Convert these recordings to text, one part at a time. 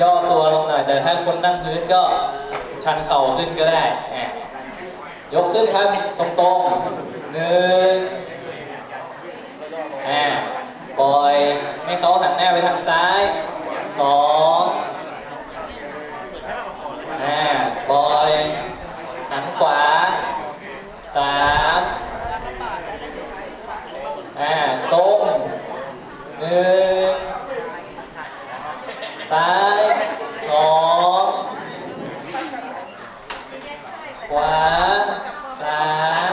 ย่อตัวลงหน่อย แต่ถ้าคนนั่งพื้นก็ชันเข่าขึ้นก็ได้ ยกขึ้นครับ ตรงๆหนึ่งปล่อยให้เขาหันหน้าไปทางซ้ายสองปล่อยหันขวาสามตรงหนึ่ง ซ้ายสองขวาสาม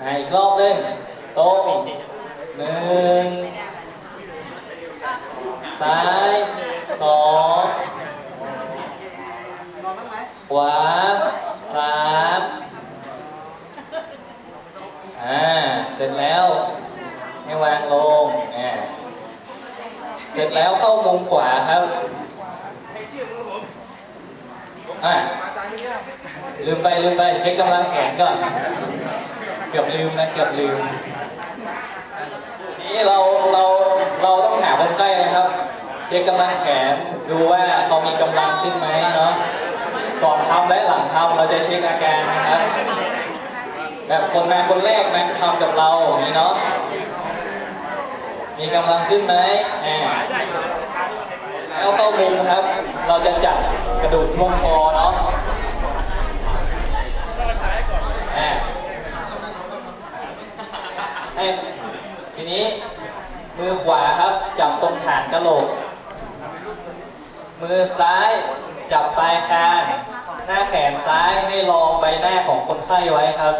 อะอีกรอบหนึ่งตรงหนึ่งซ้ายสองขวาสามอ่าเสร็จแล้วให้วางลงอ่า เสร็จ แล้วเข้ามุมขวาครับให้ชื่อมือผมอ่าลืมไปลืมไปเช็คกำลังแขนก่อน เกือบลืมนะเกือบลืม นี่เราเราเราต้องหาคนไข้นะครับ เช็คกำลังแขนดูว่าเขามีกำลังขึ้นไหมเนาะก่อนทำและหลังทำเราจะเช็คอาการนะครับ แบบคนมาคนแรกมาทำกับเราอย่างนี้เนาะมีกำลังขึ้นไหมอ่า แล้วเข้ามุมครับ เราจะจับกระดูกช่วงคอเนาะอ่าให้ทีนี้มือขวาครับจับตรงฐานกระโหลก มือซ้ายจับปลายคางหน้าแขนซ้ายให้รองใบหน้าของคนไข้ไว้ครับ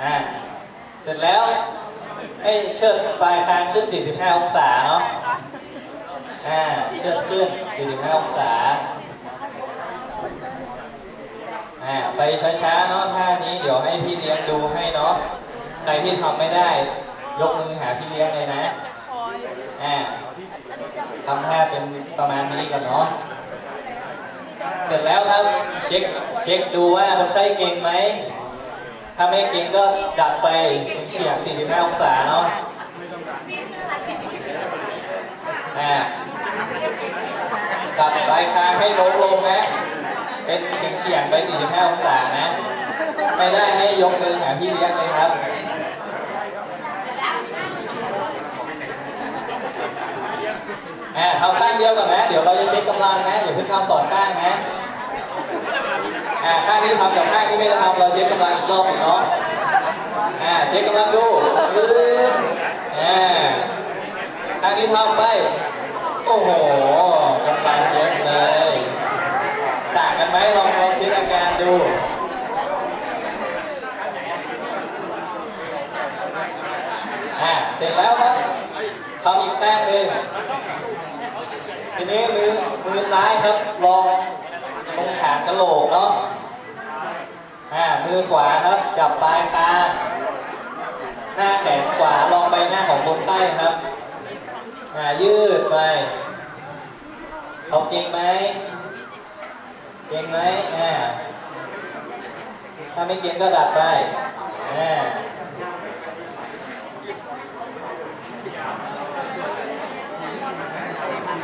อ่าเสร็จแล้วให้เชิดปลายคางขึ้น 45 องศาเนาะ อ่าเชิดขึ้น45องศาอ่าไปช้าๆเนาะท่านี้เดี๋ยวให้พี่เลี้ยงดูให้เนาะใครที่ทำไม่ได้ ยกมือหาพี่เลี้ยงเลยนะอ่าทำท่าเป็นประมาณนี้กันเนาะเสร็จแล้วครับเช็คเช็คดูว่าคนไข้เก่งไหมถ้าไม่เก่งก็ดัดไปเฉียง45องศาเนาะอ่า ดัดปลายคางให้โน้มลงนะ เป็นเฉียงเฉียงๆไป 45 องศานะ ไม่ได้ให้ยกมือหาพี่เลี้ยงเลยครับอ่าทำข้างเดียวก่อนนะ เดี๋ยวเราจะเช็คกำลังนะ อย่าเพิ่งทำสองข้างนะอ่าข้างที่ทำกับข้างที่ไม่ได้ทำเราเช็คกำลังอีกรอบหนึ่งเนาะอ่าเช็คกำลังดูปึ๊บอ่าข้างนี้ทำไป โอ้โหกำลังเยอะเลยต่างกันไหมลองลองเช็คอาการดูอ่าเสร็จแล้วครับทำอีกข้างหนึ่งทีนี้มือมือซ้ายครับลองตรงฐานกระโหลกเนาะอ่ามือขวาครับจับปลายคาหน้าแขนขวาลองไปหน้าของคนไข้ครับ ยืดไปเขาเก่งไหมเก่งไหมอ่าถ้าไม่เก่งก็ดัดไปอ่า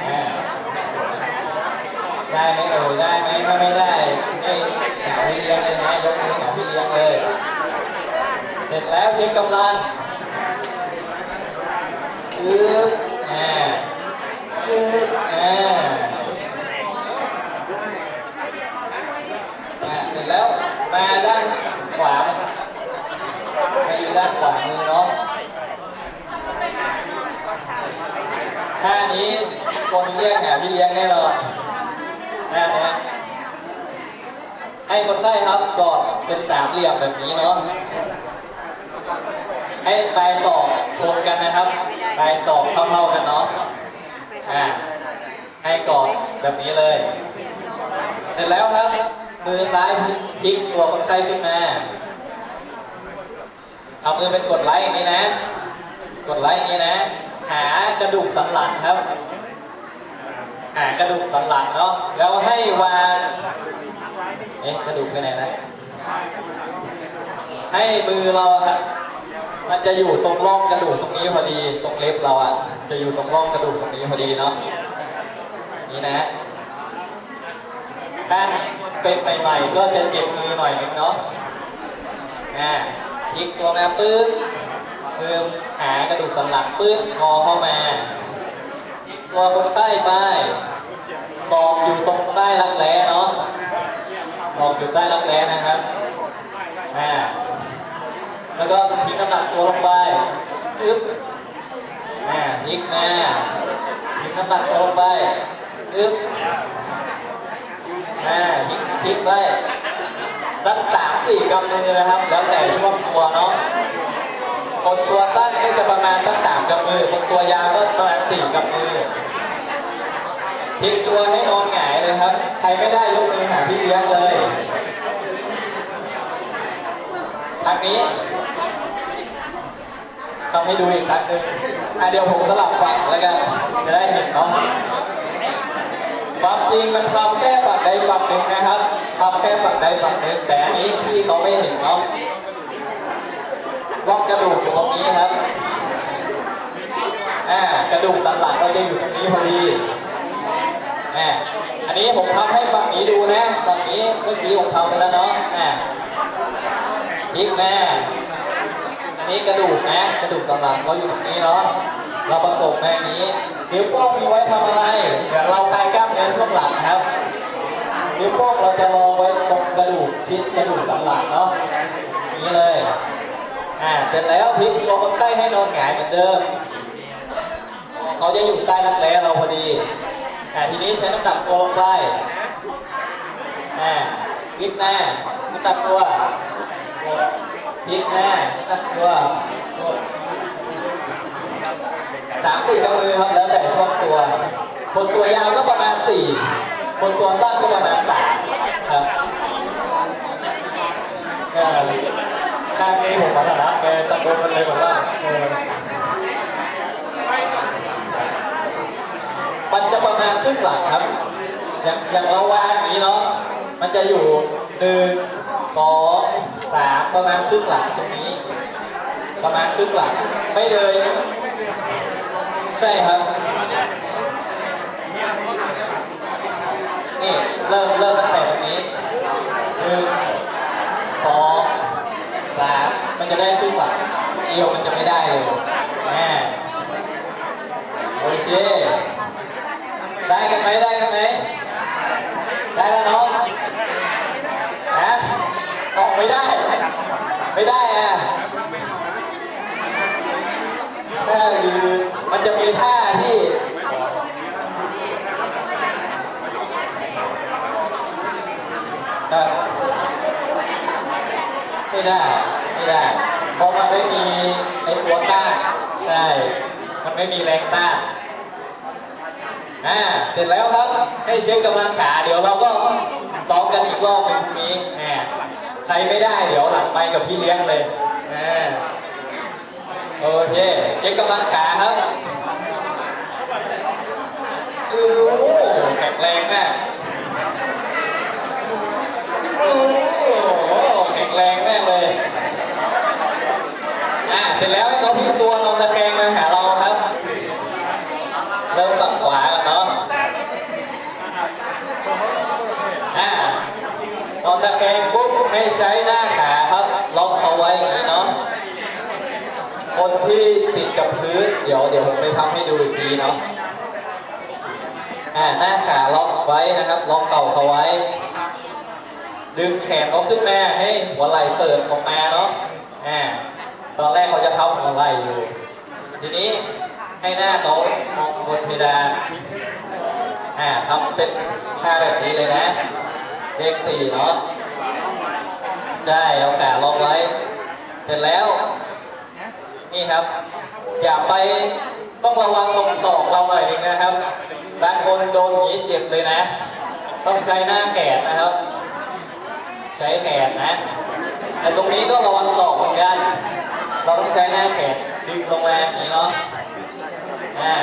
อ่ได้ไหมเอ่ยได้ไหมถ้าไม่ได้ให้หาพี่เลี้ยงเลยนะยกมือหาพี่เลี้ยงเลยเสร็จแล้วเช็คกำลังอึ๊บอ่าอึ๊บอ่าอ่าเสร็จแล้วมาด้านขวามาอยู่ ด้านขวามือเนาะท่านี้คนเรียกหาพี่เลี้ยงแน่นอนท่านี้ให้คนไข้ครับกอดเป็นสามเหลี่ยมแบบนี้เนาะให้ปลายศอกชนกันนะครับปลายศอกเท่าๆกันเนาะอ่าให้กอดแบบนี้เลย เสร็จแล้วครับ มือซ้ายพลิกตัวคนไข้ขึ้นมา เอามือเป็นกดไลค์อย่างนี้นะ กดไลค์อย่างนี้นะ หากระดูกสันหลังครับ หากระดูกสันหลังเนาะ แล้วให้วาง เอ๊ะกระดูกไปไหนนะ ให้มือเราครับ มันจะอยู่ตรงร่องกระดูกตรงนี้พอดี ตรงเล็บเราอะ จะอยู่ตรงร่องกระดูกตรงนี้พอดีเนาะ นี่นะถ้าเป็นใหม่ๆก็จะเจ็บมือหน่อยนึงเนาะ อ่า พลิกตัวมาปึ๊บมือหากระดูกสันหลังปึ๊บงอเข้ามาตัวคนไข้ไปตอกอยู่ตรงใต้รักแร้เนาะตอกอยู่ใต้รักแร้นะครับอ่าแล้วก็ทิ้งน้ำหนักตัวลงไปปึ๊บอ่าพลิกมาทิ้งน้ำหนักตัวลงไปปึ๊บอ่าพลิกพลิกไว้ สักสามสี่กำมือนะครับ แล้วแต่ช่วงตัวเนาะคนตัวสั้นก็จะประมาณสักสามกำมือ คนตัวยาวก็ประมาณสี่กำมือพลิกตัวให้นอนหงายเลยครับ ใครไม่ได้ยกมือหาพี่เลี้ยงเลยทางนี้ทำให้ดูอีกครั้งหนึ่งอะเดี๋ยวผมสลับฝั่งแล้วกัน จะได้เห็นเนาะ ความจริงมันทำแค่ฝั่งใดฝั่งหนึ่งนะครับทำแค่ฝั่งใดฝั่งหนึ่งแต่อันนี้ที่เขาไม่เห็นเนาะร่องกระดูกอยู่ตรงนี้ครับอ่ากระดูกสันหลังเราจะอยู่ตรงนี้พอดีอ่าอันนี้ผมทำให้ฝั่งนี้ดูนะฝั่งนี้เมื่อกี้ผมทำไปแล้วเนาะอ่าพลิกแม่อันนี้กระดูกนะกระดูกสันหลังเราอยู่ตรงนี้เนาะ เราประกบแม่นี้นิ้วโป้งมีไว้ทำอะไรเดี๋ยวเราคลายกล้ามเนื้อช่วงหลังครับ นิ้วโป้งเราจะรองไว้ตรงกระดูกชิ้นกระดูกสันหลังเนาะอย่างนี้เลยอ่าเสร็จแล้วพลิกตัวคนไข้ให้นอนหงายเหมือนเดิมเขาจะอยู่ใต้รักแร้เราพอดีอ่าทีนี้ใช้น้ำหนักตัวลงไปอ่าพลิกหน้าน้ำหนักตัวพลิกหน้าน้ำหนักตัวกด สามสี่กำมือครับแล้วแต่ช่วงตัวคนตัวยาวก็ประมาณสี่คนตัวสั้นก็ประมาณสามครับเออข้างนี้ผมมาถนัดแกตะโกนมันเลยบอกว่าเออมันจะประมาณครึ่งหลังครับ อย่างอย่างเราวางอย่างนี้เนาะมันจะอยู่หนึ่งสองสามประมาณครึ่งหลังตรงนี้ ประมาณครึ่งหลังไม่เลย ใช่ครับ นี่เริ่มเริ่มตั้งแต่ตรงนี้หนึ่งสองสามมันจะได้ครึ่งหลังเอวมันจะไม่ได้เลยแม่โอเค ได้กันไหมได้กันไหมได้แล้วเนาะนะออกไม่ได้ ไม่ได้อะก็คือ มีท่าที่ครับไม่ได้ไม่ได้เพราะมันไม่มีไอ้ตัวต้านใช่มันไม่มีแรงต้านอ่าเสร็จแล้วครับให้เช็คกำลังขาเดี๋ยวเราก็ซ้อมกันอีกรอบหนึงพรุ่งนี้อ่าใครไม่ได้เดี๋ยวหลังไปกับพี่เลี้ยงเลยอ่าโอเคเช็คกำลังขาครับ โอ้โหแข็งแรงมากโอ้โหแข็งแรงมากเลย อ่าเสร็จแล้วเขาพลิกตัวนอนตะแคงมาหาเราครับ เริ่มตักขวากันเนาะ อ่านอนตะแคงปุ๊บให้ใช้หน้าขาครับ ล็อกเขาไว้เนาะคนที่ติดกับพื้น เดี๋ยวเดี๋ยวผมไปทำให้ดูอีกทีเนาะ อ่าหน้าขาล็อกไว้นะครับ ล็อกเข่าเขาไว้ ดึงแขนเขาขึ้นมาให้หัวไหล่เปิดออกมาเนาะอ่าตอนแรกเขาจะเทับหัวไหล่อยู่ ทีนี้ให้หน้าเขามองบนเพดานอ่าทำเป็นท่าแบบนี้เลยนะเลขสี่เนาะใช่เอาขาล็อกไว้ เสร็จแล้ว นี่ครับ อย่าไปต้องระวังตรงศอกเราหน่อยนึงนะครับ บางคนโดนหนีเจ็บเลยนะ ต้องใช้หน้าแขนนะครับ ใช้แขนนะ แต่ตรงนี้ก็ระวังศอกเหมือนกัน เราต้องใช้หน้าแขนดึงลงมาอย่างนี้เนาะอ่า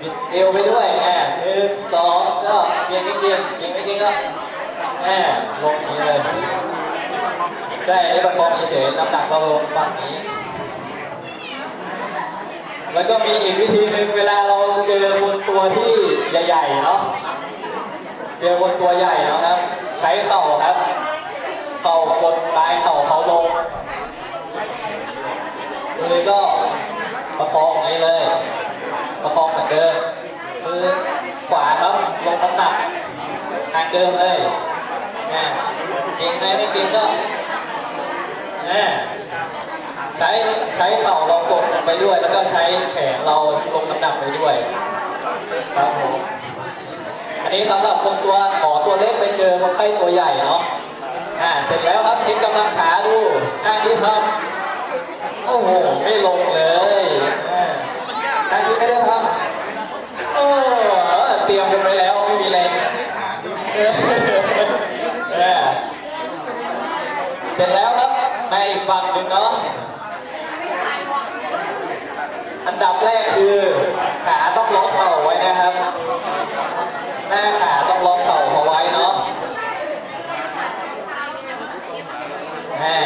บิดเอวไปด้วยอ่าหนึ่งสองก็เกียงไม่เกียงเกียงไม่เกียงก็อ่าลงอย่างนี้เลยใช่อันนี่ประคองเฉยๆน้ำหนักเราลงฝั่งนี้ แล้วก็มีอีกวิธีหนึ่งเวลาเราเจอบนตัวที่ใหญ่ๆเนาะเจอบนตัวใหญ่นะครับใช้เข่าครับ เข่ากดปลายเข่าเขาลงมือก็ประคองอย่างนี้เลย ประคองเหมือนเดิมมือขวาครับลงน้ำหนักทางเดิมเลยนะเก่งไหมไม่เก่งก็นะ ใช้ใช้เข่าเรากดลงไปด้วย แล้วก็ใช้แขนเราลงน้ำหนักไปด้วยครับผมอันนี้สำหรับคนตัวหมอตัวเล็กไปเจอคนไข้ตัวใหญ่เนาะอ่าเสร็จแล้วครับเช็คกำลังขาดูข้างที่ทำโอ้โหไม่ลงเลยอ่าข้างที่ไม่ได้ทำโอ้เตรียมกันไปแล้วไม่มีแรงเออเออเสร็จแล้วครับมาอีกฝั่งหนึ่งเนาะ อันดับ แรกคือขาต้องล็อกเข่าไว้นะครับ หน้าขาต้องล็อกเข่าเอาไว้เนาะอ่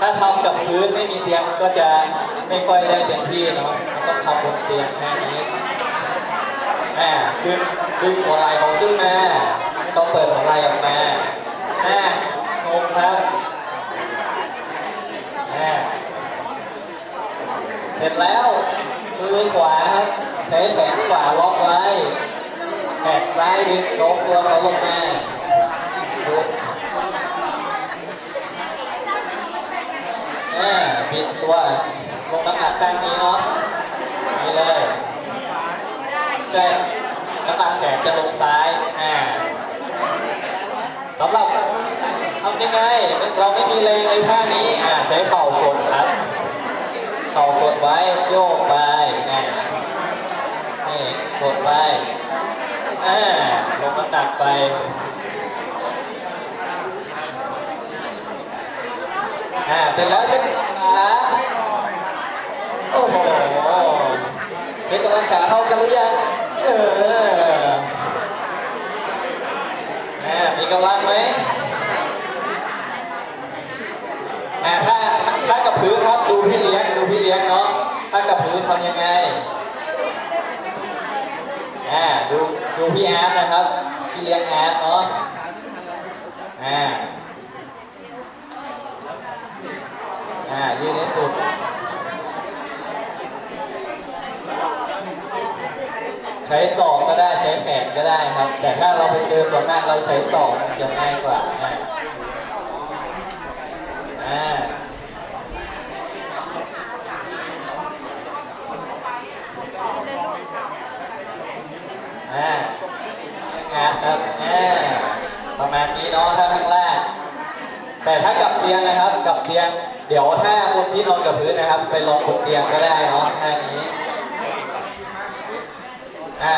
ถ้าทำกับพื้นไม่มีเตียงก็จะไม่ค่อยได้เต็มที่เนาะต้องทำบนเตียงแค่นี้อ่าดึงดึงหัวไหล่เขาขึ้นมาต้องเปิดหัวไหล่ออกมาอ่างงครับอ่า เสร็จแล้วมือขวาครับใช้แขนขวาล็อกไว้แขนซ้ายดึงโน้มตัวเขาลงมาดูอ่าบิดตัวลงน้ำหนักข้างนี้เนาะนี่เลยใช่น้ำหนักแขนจะลงซ้ายอ่าสำหรับทำยังไงเราไม่มีเลยในท่านี้อ่าใช้เข่ากดครับ เข่ากดไว้โยกไปนี่กดไว้ลงน้ำหนักไปเสร็จแล้วเช็คขาโอ้โหเช็คกำลังขาเข้ากันหรือยังเอออ่ามีกำลังไหม อ่าถ้าถ้ากับพื้นครับดูพี่เลี้ยงดูพี่เลี้ยงเนาะถ้ากับพื้นทำยังไงอ่าดูดูพี่อาร์ต นะครับพี่เลี้ยงแอาร์ตเนาะอ่าอ่ายืนให้สุดใช้ศอกก็ได้ใช้แขนก็ได้ครับ แต่ถ้าเราไปเจอส่วนมากเราใช้ศอกมันจะง่ายกว่าอ่าอ่า อ่างานครับอ่ประมาณนี้เนาะถ้าข้างล่างแต่ถ้ากับเตียงนะครับกับเตียง เดี๋ยวถ้าคนที่นอนกับพื้นนะครับ ไปลองบนเตียงก็ได้เนาะท่านี้อ่า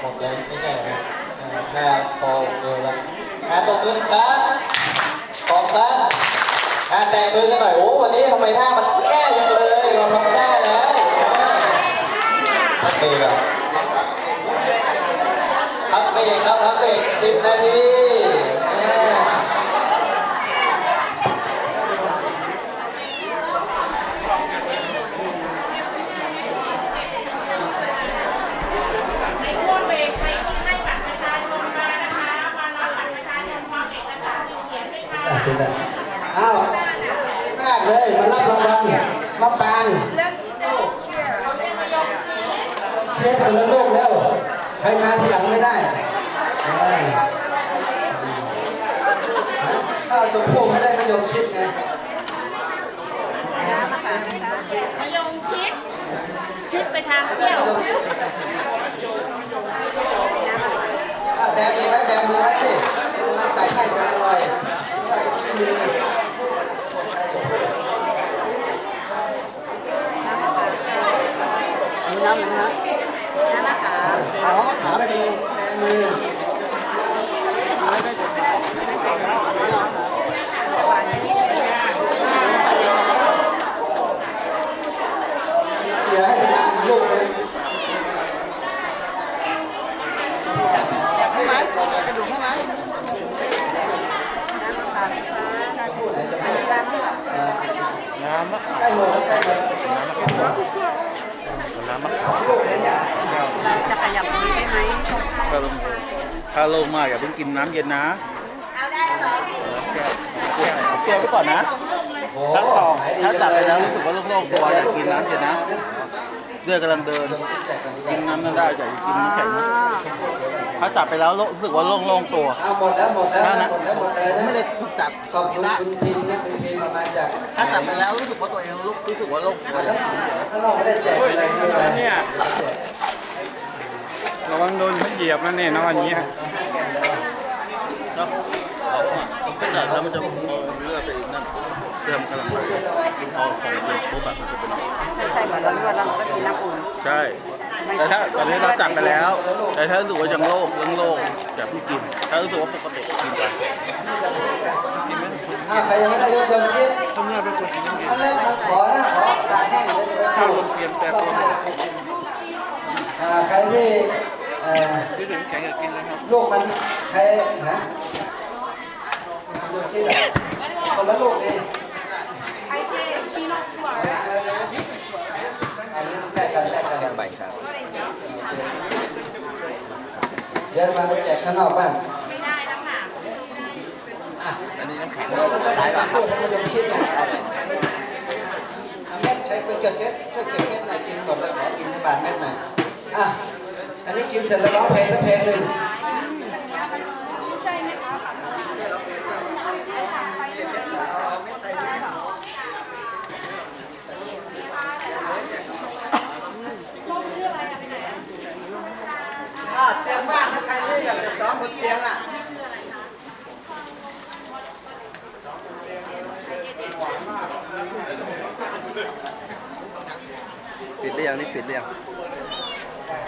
หมดเลยไม่ใช่เหรออ่าหน้าพอเดียวแล้วอ่าตบมือครับขอบครับอ่าแตะมือกันหน่อยโอ้วันนี้ทำไมท่ามันแก้ยังเลยเราทำได้แล้ว พักเบรกพักเบรกครับพักเบรกสิบนาทีอ่าในช่วงเบรกใครที่ให้บัตรประชาชนมานะคะมารับบัตรประชาชนพร้อมเอกสารที่เขียนด้วยค่ะเป็นไรอ้าวมากเลย มารับรางวัลมะปราง เชฟคนละโลกแล้ว ใครมาทีหลังไม่ได้เอ้ยถ้าเอาชมพู่ไม่ได้มะยงชิดไงมายงชิด ชิดไปทางไม่ได้เที่ยวมะยงชิดอะแบมือไว้แบมือไว้สิจะมาจับให้จะอร่อยถ้าเป็นที่มือใช่ชมพู่ น้ำนะฮะน้ำมะขาม อ๋อขาไปมือแบมือ เหลือให้ประมาณลูกนึง ให้ไหมกระดูกให้ไหม ไหนจะพูด ตาม น้ำมะ ส ขา อ ม งลูกเนี่ยเนี่ย เรา จะขยับตรงนี้ได้ไหมถ้าลงถ้าลงมาอย่าเพิ่งกินน้ำเย็นนะแก้วแก้วไปก่อนนะโอ้ถ้าต่อถ้าตัดไปแล้วรู้สึกว่าโล่งๆตัวอย่ากินน้ำเย็นนะเลือดกำลังเดินกินน้ำนั่นได้แต่อย่ากินน้ำแข็งนะถ้าตัดไปแล้วรู้สึกว่าโล่งๆตัวเอาหมดแล้วหมดแล้วหมดแล้วหมดเลยไม่ได้ถูกตัดขอบคุณคุณพิมพ์นะคุณพิมพ์มาจากถ้าตัดไปแล้วรู้สึกว่าตัวเองรู้สึกว่าโล่งตัวข้างนอกไม่ได้แจกอะไรเป็นไรเนี่ย ระวังโดนเขาเหยียบนะเนี่ยนอนอย่างนี้ฮะห้าแก่นเลยเนาะผมเป็นหนักแล้วมันจะเลือดไปนั่นเริ่มกำลังไหลพอของเดือดปุ๊บแบบมันจะเป็นใช่ใช่เหมือนเรานวดแล้วเราก็กินน้ำอุ่นใช่ แต่ถ้าตอนนี้เราจัดไปแล้ว แต่ถ้ารู้สึกว่ายังโล่งยังโล่งอย่าเพิ่งกิน ถ้ารู้สึกว่าปกติกินไปอ่าใครยังไม่ได้ยกยมชิดท่านเล่นมันขอนะขอตากแห้งเลยจะไปปลูกรอบหน้าอ่าใครที่เอ่อ พี่ถึงแข็งอยากกินเลยครับลูกมันใครนะยมชิดอะคนละลูกเองไอเซ่ชีโนชัวร์อันนี้แลกกันแลกกันใบครับเดี๋ยวมาไปแจกข้างนอกบ้างไม่ได้แล้วค่ะอันนี้น้ำแข็งเราต้องได้ใช้พูดให้มันยมชิดเนี่อาเม็ดใช้ไปเก็บเม็ดช่วยเก็บเม็ดหน่อยกินหมดแล้วขอกินให้บาทเม็ดหน่อยอะ อันนี้กินเสร็จแล้วร้องเพลงสักเพลงหนึ่งเตรียมว่างถ้าใครที่อยากจะซ้อมบนเตียงอะปิดหรือยังนี่ปิดหรือยัง